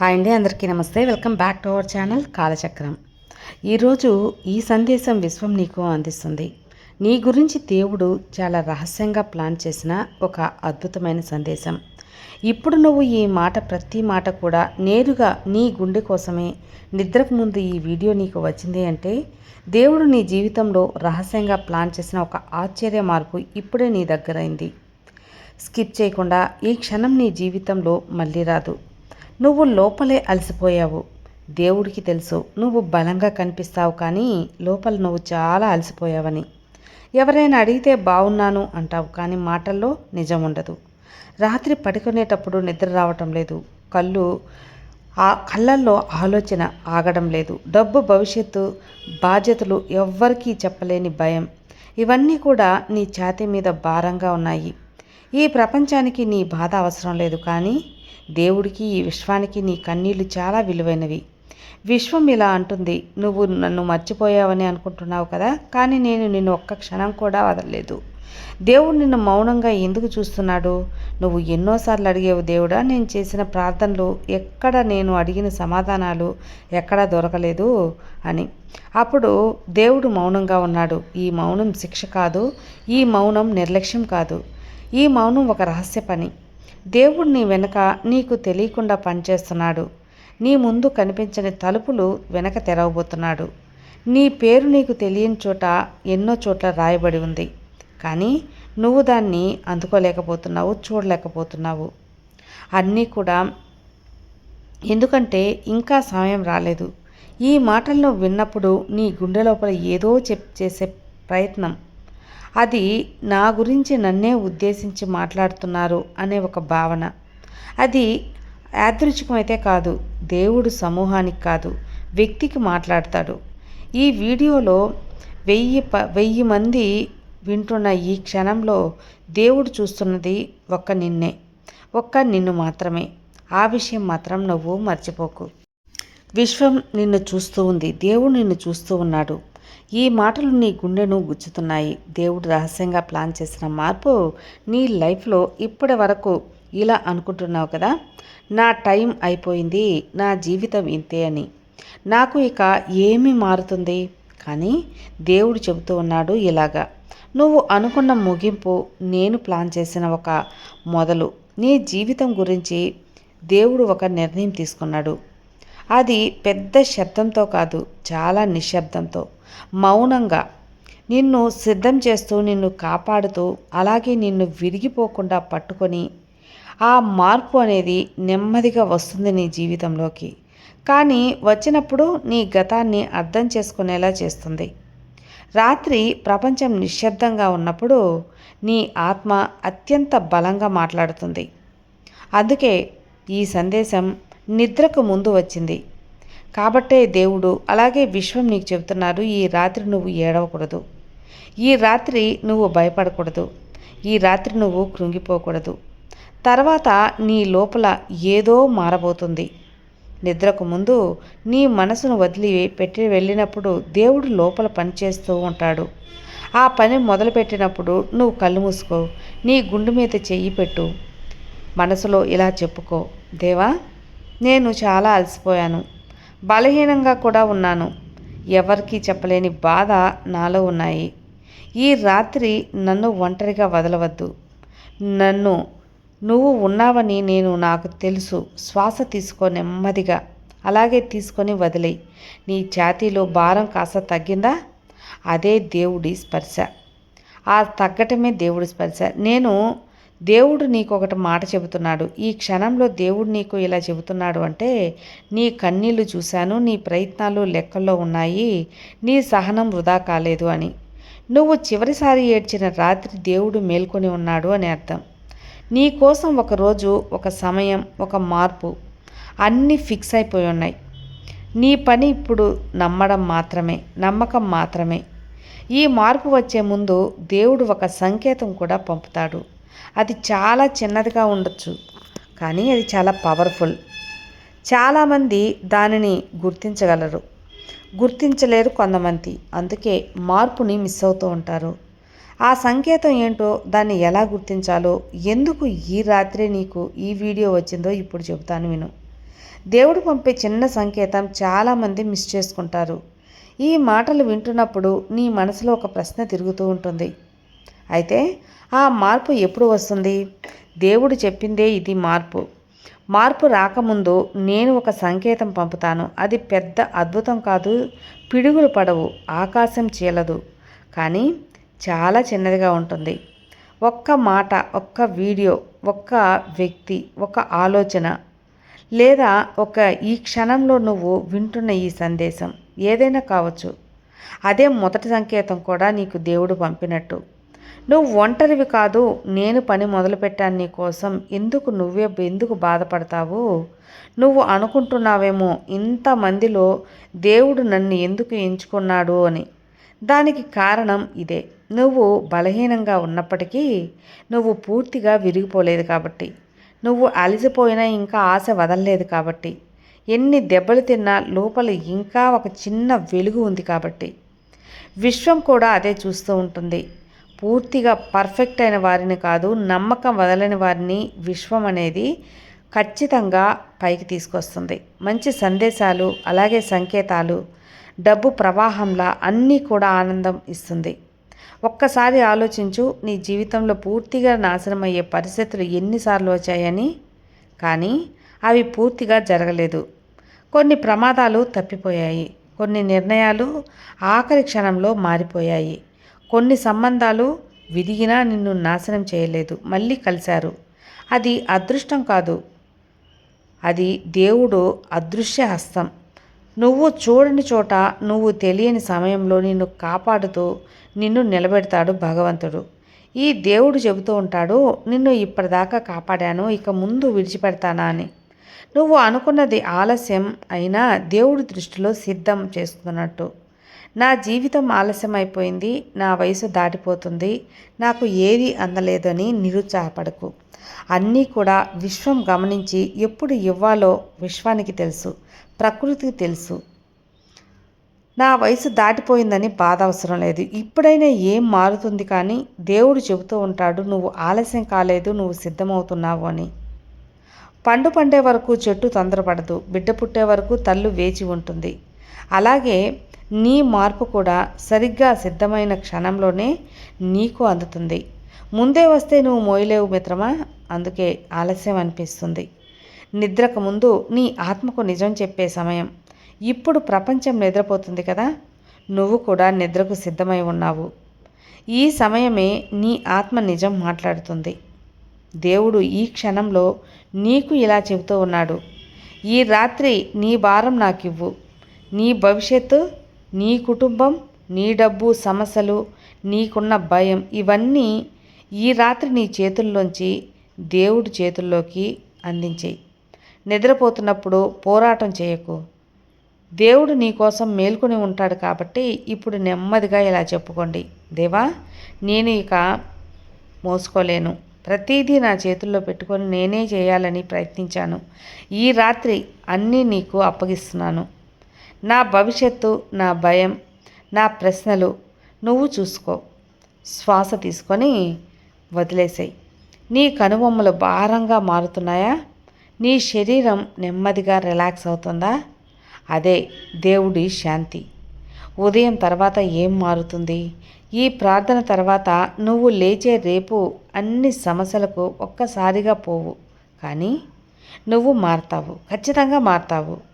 Hi అండి అందరికీ నమస్తే. Welcome back to our channel Kalachakram. ఈరోజు ఈ సందేశం విశ్వం నీకు అందిస్తుంది. నీ గురించి దేవుడు చాలా రహస్యంగా ప్లాన్ చేసిన ఒక అద్భుతమైన సందేశం. ఇప్పుడు నువ్వు ఈ మాట ప్రతి మాట కూడా నేరుగా నీ గుండె కోసమే. నిద్రకు ముందు ఈ వీడియో నీకు వచ్చింది అంటే దేవుడు నీ జీవితంలో రహస్యంగా ప్లాన్ చేసిన ఒక ఆశ్చర్య మార్పు ఇప్పుడే నీ దగ్గరైంది. స్కిప్ చేయకుండా ఈ క్షణం నీ జీవితంలో మళ్ళీ రాదు. నువ్వు లోపలే అలసిపోయావు. దేవుడికి తెలుసు నువ్వు బలంగా కనిపిస్తావు కానీ లోపల నువ్వు చాలా అలసిపోయావని. ఎవరైనా అడిగితే బాగున్నాను అంటావు కానీ మాటల్లో నిజం ఉండదు. రాత్రి పడుకునేటప్పుడు నిద్ర రావటం లేదు. కళ్ళు ఆ కళ్ళల్లో ఆలోచన ఆగడం లేదు. డబ్బు భవిష్యత్తు బాధ్యతలు ఎవ్వరికీ చెప్పలేని భయం. ఇవన్నీ కూడా నీ ఛాతీ మీద భారంగా ఉన్నాయి. ఈ ప్రపంచానికి నీ బాధ అవసరం లేదు కానీ దేవుడికి ఈ విశ్వానికి నీ కన్నీళ్ళు చాలా విలువైనవి. విశ్వం ఇలా అంటుంది నువ్వు నన్ను మర్చిపోయావని అనుకుంటున్నావు కదా కానీ నేను నిన్ను ఒక్క క్షణం కూడా వదలలేదు. దేవుడు నిన్ను మౌనంగా ఎందుకు చూస్తున్నాడు? నువ్వు ఎన్నోసార్లు అడిగేవు దేవుడా నేను చేసిన ప్రార్థనలు ఎక్కడ నేను అడిగిన సమాధానాలు ఎక్కడా దొరకలేదు అని. అప్పుడు దేవుడు మౌనంగా ఉన్నాడు. ఈ మౌనం శిక్ష కాదు ఈ మౌనం నిర్లక్ష్యం కాదు. ఈ మౌనం ఒక రహస్య పని. దేవుడు నీ వెనుక నీకు తెలియకుండా పనిచేస్తున్నాడు. నీ ముందు కనిపించని తలుపులు వెనక తెరవబోతున్నాడు. నీ పేరు నీకు తెలియని చోట ఎన్నో చోట్ల రాయబడి ఉంది. కానీ నువ్వు దాన్ని అందుకోలేకపోతున్నావు చూడలేకపోతున్నావు. అన్నీ కూడా ఎందుకంటే ఇంకా సమయం రాలేదు. ఈ మాటలను విన్నప్పుడు నీ గుండె లోపల ఏదో చెప్ చేసే ప్రయత్నం అది నా గురించి నన్నే ఉద్దేశించి మాట్లాడుతున్నారు అనే ఒక భావన. అది యాదృచ్ఛికమైతే కాదు దేవుడు సమూహానికి కాదు వ్యక్తికి మాట్లాడతాడు. ఈ వీడియోలో వెయ్యి ప వెయ్యి మంది వింటున్న ఈ క్షణంలో దేవుడు చూస్తున్నది ఒక్క నిన్నే ఒక్క నిన్ను మాత్రమే. ఆ విషయం మాత్రం నువ్వు మర్చిపోకు. విశ్వం నిన్ను చూస్తూ ఉంది దేవుడు నిన్ను చూస్తూ ఉన్నాడు. ఈ మాటలు నీ గుండెను గుచ్చుతున్నాయి. దేవుడు రహస్యంగా ప్లాన్ చేసిన మార్పు నీ లైఫ్లో ఇప్పటి వరకు ఇలా అనుకుంటున్నావు కదా? నా టైం అయిపోయింది. నా జీవితం ఇంతే అని. నాకు ఇక ఏమి మారుతుంది? కానీ దేవుడు చెబుతూ ఉన్నాడు ఇలాగా. నువ్వు అనుకున్న ముగింపు నేను ప్లాన్ చేసిన ఒక మొదలు. నీ జీవితం గురించి దేవుడు ఒక నిర్ణయం తీసుకున్నాడు. అది పెద్ద శబ్దంతో కాదు చాలా నిశ్శబ్దంతో. మౌనంగా నిన్ను సిద్ధం చేస్తూ నిన్ను కాపాడుతూ అలాగే నిన్ను విరిగిపోకుండా పట్టుకొని ఆ మార్పు అనేది నెమ్మదిగా వస్తుంది నీ జీవితంలోకి. కానీ వచ్చినప్పుడు నీ గతాన్ని అర్థం చేసుకునేలా చేస్తుంది. రాత్రి ప్రపంచం నిశ్శబ్దంగా ఉన్నప్పుడు నీ ఆత్మ అత్యంత బలంగా మాట్లాడుతుంది. అందుకే ఈ సందేశం నిద్రకు ముందు వచ్చింది. కాబట్టే దేవుడు అలాగే విశ్వం నీకు చెబుతున్నారు ఈ రాత్రి నువ్వు ఏడవకూడదు. ఈ రాత్రి నువ్వు భయపడకూడదు. ఈ రాత్రి నువ్వు కృంగిపోకూడదు. తర్వాత నీ లోపల ఏదో మారబోతుంది. నిద్రకు ముందు నీ మనసును వదిలి పెట్టి వెళ్ళినప్పుడు దేవుడు లోపల పనిచేస్తూ ఉంటాడు. ఆ పని మొదలుపెట్టినప్పుడు నువ్వు కళ్ళు మూసుకో నీ గుండె మీద చెయ్యి పెట్టు. మనసులో ఇలా చెప్పుకో దేవా నేను చాలా అలసిపోయాను. బలహీనంగా కూడా ఉన్నాను. ఎవరికీ చెప్పలేని బాధ నాలో ఉన్నాయి. ఈ రాత్రి నన్ను ఒంటరిగా వదలవద్దు. నన్ను నువ్వు ఉన్నావని నేను నాకు తెలుసు. శ్వాస తీసుకో నెమ్మదిగా. అలాగే తీసుకొని వదిలేయి. నీ ఛాతీలో భారం కాస్త తగ్గిందా? అదే దేవుడి స్పర్శ. ఆ తగ్గటమే దేవుడి స్పర్శ. నేను దేవుడు నీకు ఒకటి మాట చెబుతున్నాడు. ఈ క్షణంలో దేవుడు నీకు ఇలా చెబుతున్నాడు అంటే నీ కన్నీళ్ళు చూశాను నీ ప్రయత్నాలు లెక్కల్లో ఉన్నాయి నీ సహనం వృధా కాలేదు అని. నువ్వు చివరిసారి ఏడ్చిన రాత్రి దేవుడు మేల్కొని ఉన్నాడు అని అర్థం. నీ కోసం ఒక రోజు ఒక సమయం ఒక మార్పు అన్నీ ఫిక్స్ అయిపోయి ఉన్నాయి. నీ పని ఇప్పుడు నమ్మడం మాత్రమే నమ్మకం మాత్రమే. ఈ మార్పు వచ్చే ముందు దేవుడు ఒక సంకేతం కూడా పంపుతాడు. అది చాలా చిన్నదిగా ఉండొచ్చు కానీ అది చాలా పవర్ఫుల్ చాలామంది దానిని గుర్తించగలరు. గుర్తించలేరు కొంతమంది అందుకే మార్పుని మిస్ అవుతూ ఉంటారు. ఆ సంకేతం ఏంటో దాన్ని ఎలా గుర్తించాలో ఎందుకు ఈ రాత్రి నీకు ఈ వీడియో వచ్చిందో ఇప్పుడు చెబుతాను విను. దేవుడు పంపే చిన్న సంకేతం చాలామంది మిస్ చేసుకుంటారు. ఈ మాటలు వింటున్నప్పుడు నీ మనసులో ఒక ప్రశ్న తిరుగుతూ ఉంటుంది. అయితే ఆ మార్పు ఎప్పుడు వస్తుంది? దేవుడు చెప్పిందే ఇది మార్పు. మార్పు రాకముందు నేను ఒక సంకేతం పంపుతాను. అది పెద్ద అద్భుతం కాదు పిడుగులు పడవు ఆకాశం చీలదు. కానీ చాలా చిన్నదిగా ఉంటుంది. ఒక్క మాట ఒక్క వీడియో ఒక్క వ్యక్తి ఒక ఆలోచన లేదా ఒక ఈ క్షణంలో నువ్వు వింటున్న ఈ సందేశం ఏదైనా కావచ్చు. అదే మొదటి సంకేతం కూడా నీకు దేవుడు పంపినట్టు. నువ్వు ఒంటరివి కాదు నేను పని మొదలుపెట్టాను నీ కోసం. ఎందుకు నువ్వే ఎందుకు బాధపడతావు? నువ్వు అనుకుంటున్నావేమో ఇంతమందిలో దేవుడు నన్ను ఎందుకు ఎంచుకున్నాడు అని. దానికి కారణం ఇదే. నువ్వు బలహీనంగా ఉన్నప్పటికీ నువ్వు పూర్తిగా విరిగిపోలేదు కాబట్టి. నువ్వు అలసిపోయినా ఇంకా ఆశ వదలలేదు కాబట్టి. ఎన్ని దెబ్బలు తిన్నా లోపల ఇంకా ఒక చిన్న వెలుగు ఉంది కాబట్టి. విశ్వం కూడా అదే చూస్తూ ఉంటుంది. పూర్తిగా పర్ఫెక్ట్ అయిన వారిని కాదు నమ్మకం వదలని వారిని విశ్వం అనేది ఖచ్చితంగా పైకి తీసుకొస్తుంది. మంచి సందేశాలు అలాగే సంకేతాలు డబ్బు ప్రవాహంలా అన్నీ కూడా ఆనందం ఇస్తుంది. ఒక్కసారి ఆలోచించు నీ జీవితంలో పూర్తిగా నాశనమయ్యే పరిస్థితులు ఎన్నిసార్లు వచ్చాయని? కానీ అవి పూర్తిగా జరగలేదు. కొన్ని ప్రమాదాలు తప్పిపోయాయి. కొన్ని నిర్ణయాలు ఆఖరి క్షణంలో మారిపోయాయి. కొన్ని సంబంధాలు విదిగినా నిన్ను నాశనం చేయలేదు. మళ్ళీ కలిశారు. అది అదృష్టం కాదు. అది దేవుడు అదృశ్య హస్తం. నువ్వు చూడని చోట నువ్వు తెలియని సమయంలో నిన్ను కాపాడుతూ నిన్ను నిలబెడతాడు భగవంతుడు. ఈ దేవుడు చెబుతూ ఉంటాడు నిన్ను ఇప్పటిదాకా కాపాడాను ఇక ముందు విడిచిపెడతానా అని. నువ్వు అనుకున్నది ఆలస్యం అయినా దేవుడి దృష్టిలో సిద్ధం చేసుకున్నట్టు. నా జీవితం ఆలస్యం అయిపోయింది నా వయసు దాటిపోతుంది నాకు ఏది అందలేదని నిరుత్సాహపడకు. అన్నీ కూడా విశ్వం గమనించి ఎప్పుడు ఇవ్వాలో విశ్వానికి తెలుసు ప్రకృతికి తెలుసు. నా వయసు దాటిపోయిందని బాధ అవసరం లేదు. ఇప్పుడైనా ఏం మారుతుంది కానీ దేవుడు చెబుతూ ఉంటాడు నువ్వు ఆలస్యం కాలేదు నువ్వు సిద్ధమవుతున్నావు అని. పండు పండే వరకు చెట్టు తొందరపడదు బిడ్డ పుట్టే వరకు తల్లు వేచి ఉంటుంది. అలాగే నీ మార్పు కూడా సరిగ్గా సిద్ధమైన క్షణంలోనే నీకు అందుతుంది. ముందే వస్తే నువ్వు మోయలేవు మిత్రమా? అందుకే ఆలస్యం అనిపిస్తుంది. నిద్రకు ముందు నీ ఆత్మకు నిజం చెప్పే సమయం. ఇప్పుడు ప్రపంచం నిద్రపోతుంది కదా? నువ్వు కూడా నిద్రకు సిద్ధమై ఉన్నావు. ఈ సమయమే నీ ఆత్మ నిజం మాట్లాడుతుంది. దేవుడు ఈ క్షణంలో నీకు ఇలా చెబుతూ ఉన్నాడు. ఈ రాత్రి నీ భారం నాకివ్వు. నీ భవిష్యత్తు నీ కుటుంబం నీ డబ్బు సమస్యలు నీకున్న భయం ఇవన్నీ ఈ రాత్రి నీ చేతుల్లోంచి దేవుడి చేతుల్లోకి అందించేయి. నిద్రపోతున్నప్పుడు పోరాటం చేయకు. దేవుడు నీ కోసం మేల్కొని ఉంటాడు కాబట్టి ఇప్పుడు నెమ్మదిగా ఇలా చెప్పుకోండి. దేవా నేను ఇక మోసుకోలేను. ప్రతిదీ నా చేతుల్లో పెట్టుకొని నేనే చేయాలని ప్రయత్నించాను. ఈ రాత్రి అన్నీ నీకు అప్పగిస్తున్నాను. నా భవిష్యత్తు నా భయం నా ప్రశ్నలు నువ్వు చూసుకో. శ్వాస తీసుకొని వదిలేసాయి. నీ కనుబొమ్మలు భారంగా మారుతున్నాయా? నీ శరీరం నెమ్మదిగా రిలాక్స్ అవుతుందా? అదే దేవుడి శాంతి. ఉదయం తర్వాత ఏం మారుతుంది? ఈ ప్రార్థన తర్వాత నువ్వు లేచే రేపు అన్ని సమస్యలకు ఒక్కసారిగా పోవు. కానీ నువ్వు మారతావు. ఖచ్చితంగా మారతావు.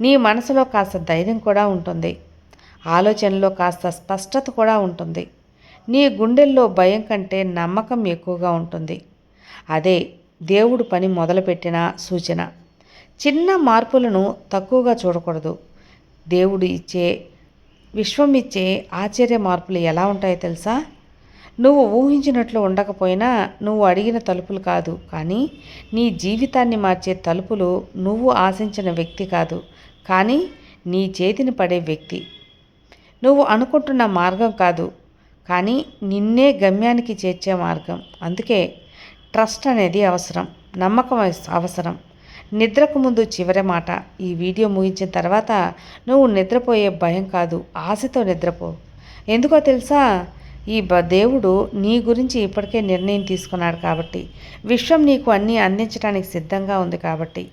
నీ మనసులో కాస్త ధైర్యం కూడా ఉంటుంది. ఆలోచనలో కాస్త స్పష్టత కూడా ఉంటుంది. నీ గుండెల్లో భయం కంటే నమ్మకం ఎక్కువగా ఉంటుంది. అదే దేవుడు పని మొదలుపెట్టిన సూచన. చిన్న మార్పులను తక్కువగా చూడకూడదు. దేవుడు ఇచ్చే విశ్వం ఇచ్చే ఆశ్చర్య మార్పులు ఎలా ఉంటాయో తెలుసా? నువ్వు ఊహించినట్లు ఉండకపోయినా నువ్వు అడిగిన తలుపులు కాదు. కానీ నీ జీవితాన్ని మార్చే తలుపులు నువ్వు ఆశించిన వ్యక్తి కాదు. కానీ నీ చేతిని పడే వ్యక్తి. నువ్వు అనుకుంటున్న మార్గం కాదు కానీ నిన్నే గమ్యానికి చేర్చే మార్గం. అందుకే ట్రస్ట్ అనేది అవసరం నమ్మకం అవసరం. నిద్రకు ముందు చివరి మాట. ఈ వీడియో ముగించిన తర్వాత నువ్వు నిద్రపోయే భయం కాదు ఆశతో నిద్రపో. ఎందుకో తెలుసా? ఈ బ దేవుడు నీ గురించి ఇప్పటికే నిర్ణయం తీసుకున్నాడు కాబట్టి విశ్వం నీకు అన్నీ అందించడానికి సిద్ధంగా ఉంది కాబట్టి.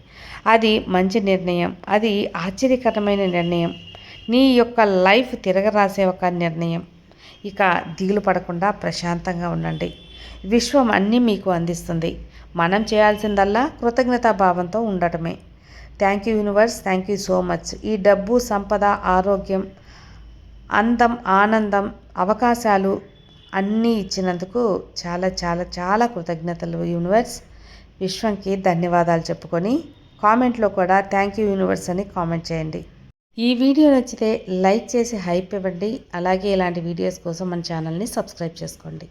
అది మంచి నిర్ణయం అది ఆశ్చర్యకరమైన నిర్ణయం. నీ యొక్క లైఫ్ తిరగరాసే ఒక నిర్ణయం. ఇక దిగులు పడకుండా ప్రశాంతంగా ఉండండి. విశ్వం అన్నీ మీకు అందిస్తుంది. మనం చేయాల్సిందల్లా కృతజ్ఞతాభావంతో ఉండటమే. Thank you universe thank you so much. ఈ డబ్బు సంపద ఆరోగ్యం అందం ఆనందం అవకాశాలు అన్నీ ఇచ్చినందుకు చాలా చాలా చాలా కృతజ్ఞతలు యూనివర్స్. విశ్వంకి ధన్యవాదాలు చెప్పుకొని కామెంట్లో కూడా థ్యాంక్ యూ యూనివర్స్ అని కామెంట్ చేయండి. ఈ వీడియో నచ్చితే లైక్ చేసి హైప్ ఇవ్వండి. అలాగే ఇలాంటి వీడియోస్ కోసం మన ఛానల్ని సబ్స్క్రైబ్ చేసుకోండి.